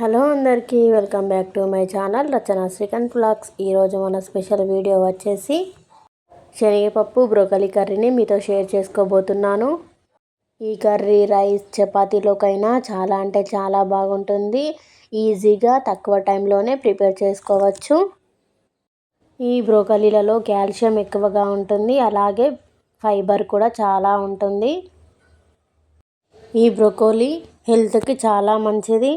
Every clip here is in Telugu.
హలో అందరికీ welcome back to my channel Rachana Srikanth vlogs ఈరోజు మన స్పెషల్ వీడియో వచ్చేసి శనగపప్పు బ్రోకలి కర్రీని మీతో షేర్ చేసుకోబోతున్నాను. ఈ కర్రీ రైస్ చపాతీలోకైనా చాలా అంటే చాలా బాగుంటుంది. ఈజీగా తక్కువ టైంలోనే ప్రిపేర్ చేసుకోవచ్చు. ఈ బ్రోకలీలలో కాల్షియం ఎక్కువగా ఉంటుంది. అలాగే ఫైబర్ కూడా చాలా ఉంటుంది. ఈ బ్రోకోలీ హెల్త్కి చాలా మంచిది.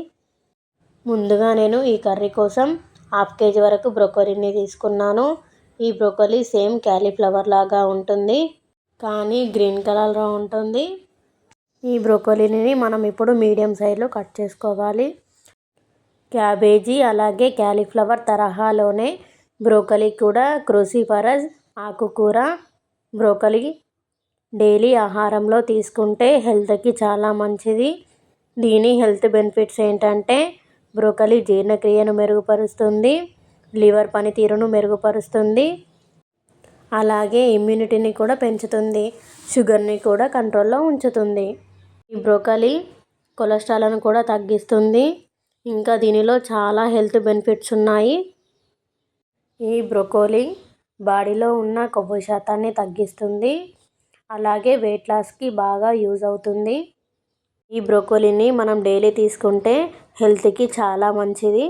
ముందుగా నేను ఈ కర్రీ కోసం హాఫ్ కేజీ వరకు బ్రోకలీని తీసుకున్నాను. ఈ బ్రోకలీ సేమ్ క్యాలీఫ్లవర్ లాగా ఉంటుంది కానీ గ్రీన్ కలర్లో ఉంటుంది. ఈ బ్రోకలీని మనం ఇప్పుడు మీడియం సైజులో కట్ చేసుకోవాలి. క్యాబేజీ అలాగే క్యాలీఫ్లవర్ తరహాలోనే బ్రోకలీ కూడా క్రూసిఫరస్ ఆకుకూర బ్రోకలీ డైలీ ఆహారంలో తీసుకుంటే హెల్త్కి చాలా మంచిది. దీని హెల్త్ బెనిఫిట్స్ ఏంటంటే బ్రోకలీ జీర్ణక్రియను మెరుగుపరుస్తుంది లివర్ పనితీరును మెరుగుపరుస్తుంది అలాగే ఇమ్యూనిటీని కూడా పెంచుతుంది షుగర్ని కూడా కంట్రోల్లో ఉంచుతుంది. ఈ బ్రోకలీ కొలెస్ట్రాల్ను కూడా తగ్గిస్తుంది. ఇంకా దీనిలో చాలా హెల్త్ బెనిఫిట్స్ ఉన్నాయి. ఈ బ్రోకోలీ బాడీలో ఉన్న కొవ్వు శాతాన్ని తగ్గిస్తుంది. అలాగే వెయిట్ లాస్కి బాగా యూజ్ అవుతుంది. ఈ బ్రోకోలీని మనం డైలీ తీసుకుంటే హెల్త్కి చాలా మంచిది.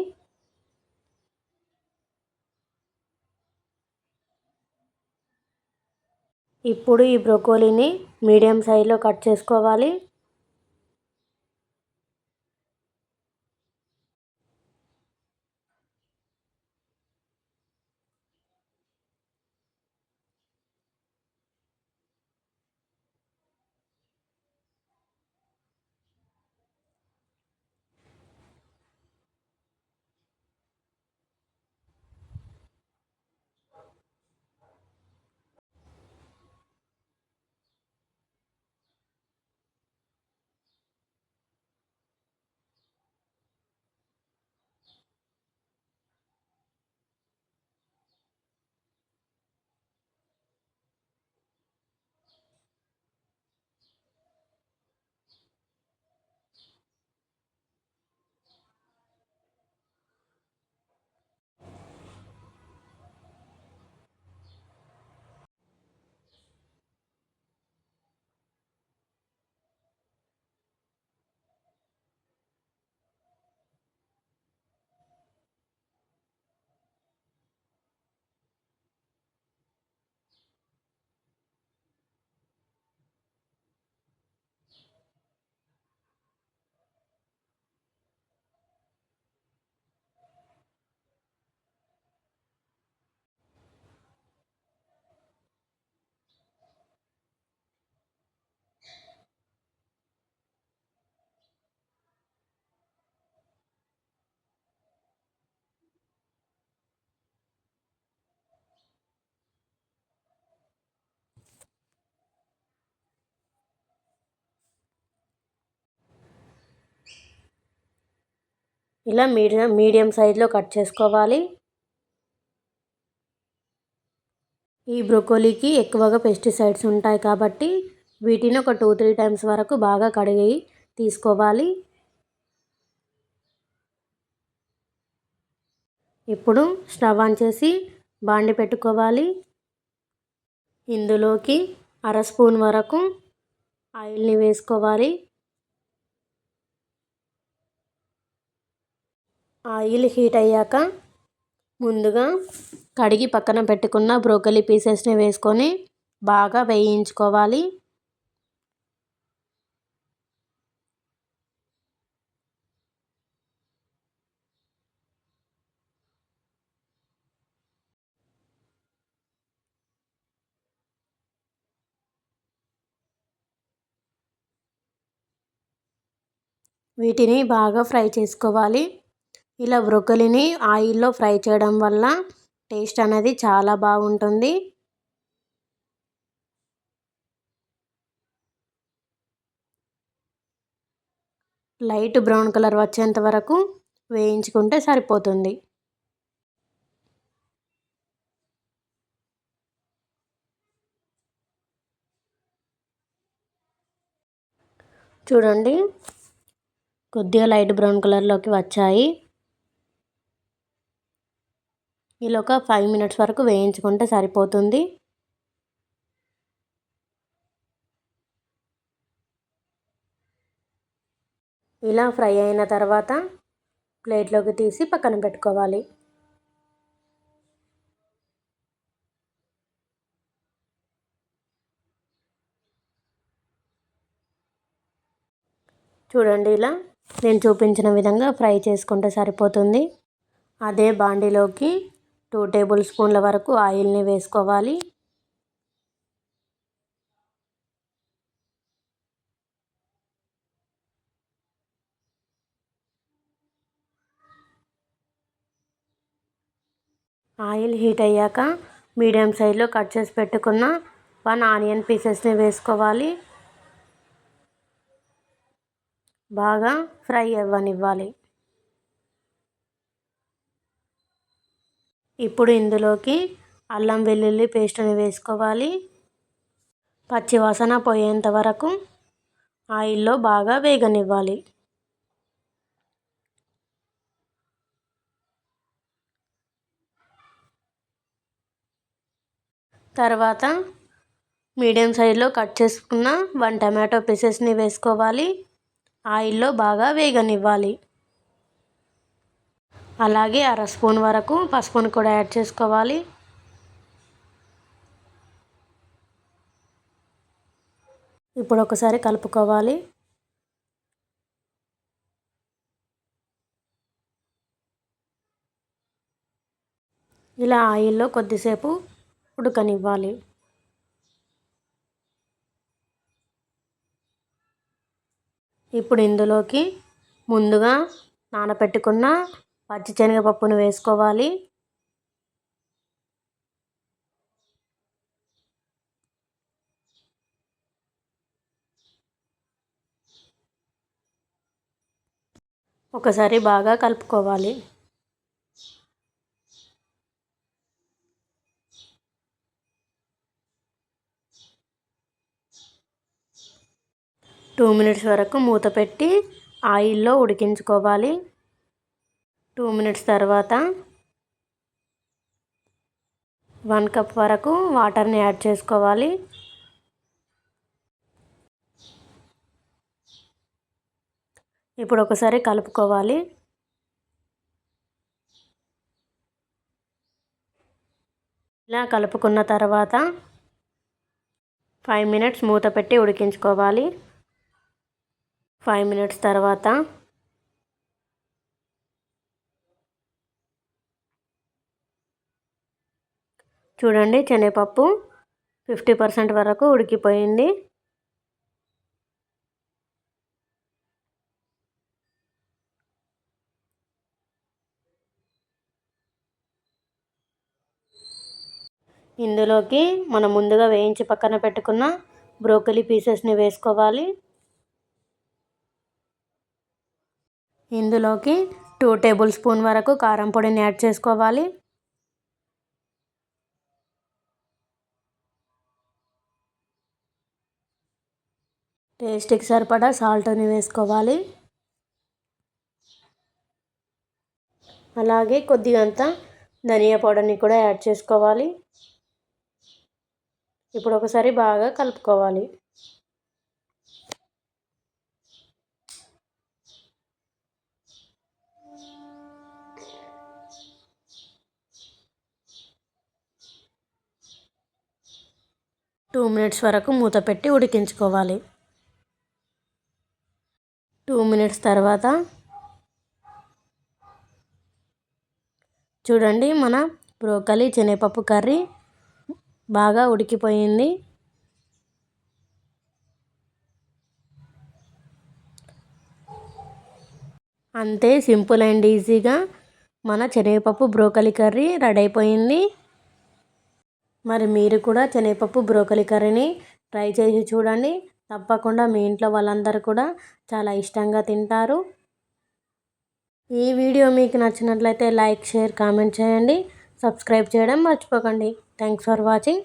ఇప్పుడు ఈ బ్రోకోలీని మీడియం సైజులో కట్ చేసుకోవాలి. ఇలా మీడియం మీడియం సైజులో కట్ చేసుకోవాలి. ఈ బ్రొకోలీకి ఎక్కువగా పెస్టిసైడ్స్ ఉంటాయి కాబట్టి వీటిని ఒక టూ త్రీ టైమ్స్ వరకు బాగా కడిగి తీసుకోవాలి. ఇప్పుడు స్టవ్ ఆన్ చేసి బాండి పెట్టుకోవాలి. ఇందులోకి అర స్పూన్ వరకు ఆయిల్ని వేసుకోవాలి. ఆయిల్ హీట్ అయ్యాక ముందుగా కడిగి పక్కన పెట్టుకున్న బ్రోకలీ పీసెస్ని వేసుకొని బాగా వేయించుకోవాలి. వీటిని బాగా ఫ్రై చేసుకోవాలి. ఇలా బ్రొకలీని ఆయిల్లో ఫ్రై చేయడం వల్ల టేస్ట్ అనేది చాలా బాగుంటుంది. లైట్ బ్రౌన్ కలర్ వచ్చేంత వరకు వేయించుకుంటే సరిపోతుంది. చూడండి కొద్దిగా లైట్ బ్రౌన్ కలర్లోకి వచ్చాయి. ఇలా ఒక ఫైవ్ మినిట్స్ వరకు వేయించుకుంటే సరిపోతుంది. ఇలా ఫ్రై అయిన తర్వాత ప్లేట్లోకి తీసి పక్కన పెట్టుకోవాలి. చూడండి ఇలా నేను చూపించిన విధంగా ఫ్రై చేసుకుంటే సరిపోతుంది. అదే బాండీలోకి టూ టేబుల్ స్పూన్ల వరకు ఆయిల్ని వేసుకోవాలి. ఆయిల్ హీట్ అయ్యాక మీడియం సైజులో కట్ చేసి పెట్టుకున్న వన్ ఆనియన్ పీసెస్ని వేసుకోవాలి. బాగా ఫ్రై అవ్వనివ్వాలి. ఇప్పుడు ఇందులోకి అల్లం వెల్లుల్లి పేస్ట్ని వేసుకోవాలి. పచ్చివాసన పోయేంత వరకు ఆయిల్లో బాగా వేగనివ్వాలి. తర్వాత మీడియం సైజులో కట్ చేసుకున్న వన్ టమాటో పీసెస్ని వేసుకోవాలి. ఆయిల్లో బాగా వేగనివ్వాలి. అలాగే అర స్పూన్ వరకు పసుపును కూడా యాడ్ చేసుకోవాలి. ఇప్పుడు ఒకసారి కలుపుకోవాలి. ఇలా ఆయిల్లో కొద్దిసేపు ఉడకనివ్వాలి. ఇప్పుడు ఇందులోకి ముందుగా నానబెట్టుకున్న పచ్చిశనగపప్పును వేసుకోవాలి. ఒకసారి బాగా కలుపుకోవాలి. టూ మినిట్స్ వరకు మూత పెట్టి ఆయిల్లో ఉడికించుకోవాలి. టూ మినిట్స్ తర్వాత వన్ కప్ వరకు వాటర్ని యాడ్ చేసుకోవాలి. ఇప్పుడు ఒకసారి కలుపుకోవాలి. ఇలా కలుపుకున్న తర్వాత ఫైవ్ మినిట్స్ మూత పెట్టి ఉడికించుకోవాలి. ఫైవ్ మినిట్స్ తర్వాత చూడండి శనగపప్పు ఫిఫ్టీ పర్సెంట్ వరకు ఉడికిపోయింది. ఇందులోకి మనం ముందుగా వేయించి పక్కన పెట్టుకున్న బ్రోకలీ పీసెస్ని వేసుకోవాలి. ఇందులోకి టూ టేబుల్ స్పూన్ వరకు కారం పొడిని యాడ్ చేసుకోవాలి. టేస్ట్కి సరిపడా సాల్ట్ని వేసుకోవాలి. అలాగే కొద్దిగంత ధనియా పౌడర్ని కూడా యాడ్ చేసుకోవాలి. ఇప్పుడు ఒకసారి బాగా కలుపుకోవాలి. టూ మినిట్స్ వరకు మూత పెట్టి ఉడికించుకోవాలి. తర్వాత చూడండి మన బ్రోకలీ శనగపప్పు కర్రీ బాగా ఉడికిపోయింది. అంతే సింపుల్ అండ్ ఈజీగా మన శనగపప్పు బ్రోకలి కర్రీ రెడీ అయిపోయింది. మరి మీరు కూడా శనగపప్పు బ్రోకలి కర్రీని ట్రై చేసి చూడండి. తప్పకుండా మీ ఇంట్లో వాళ్ళందరూ కూడా చాలా ఇష్టంగా తింటారు. ఈ వీడియో మీకు నచ్చినట్లయితే లైక్ షేర్ కామెంట్ చేయండి. సబ్స్క్రైబ్ చేయడం మర్చిపోకండి. Thanks for watching